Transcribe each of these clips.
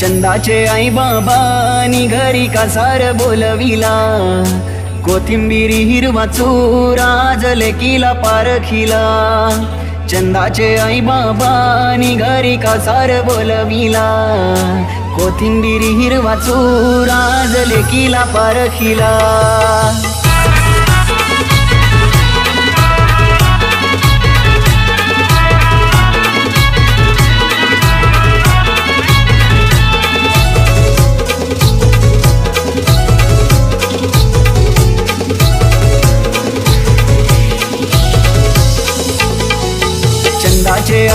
चंदाचे आई बाबानी घरी कासार बोलविला. कोथिंबिरी हिरवा चुरा जले किला पारखिला चंदाचे आई बाबानी घरी कासार बोलविला. कोथिंबिरी हिरवा चुरा जले किला पारखिला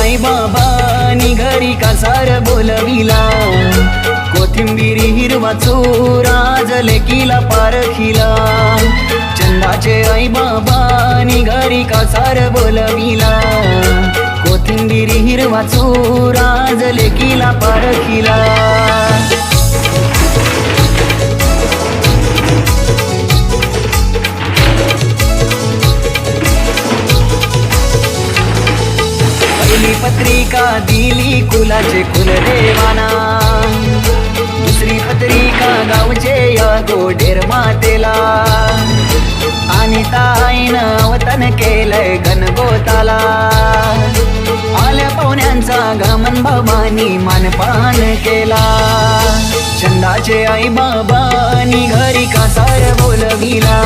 चंदाचे बाबानी घरी कासार बोलविला. कोथिंबिरी हिरवा चुरा जले किला पारखिला चंदाचे आई बाबानी घरी कासार बोलविला. कोथिंबिरी हिरवा चुरा जले किला पारखिला पत्रिका दिली कुलाचे कुलदेवाना? दुसरी पत्रिका गावचे या गोडेर मातेला? आणि ताईनं वतन केलंय गणगोताला आल्या पाहुण्यांचा गमन बाबानी मानपान केला. चंदाचे आई बाबानी घरी कासार बोलविला.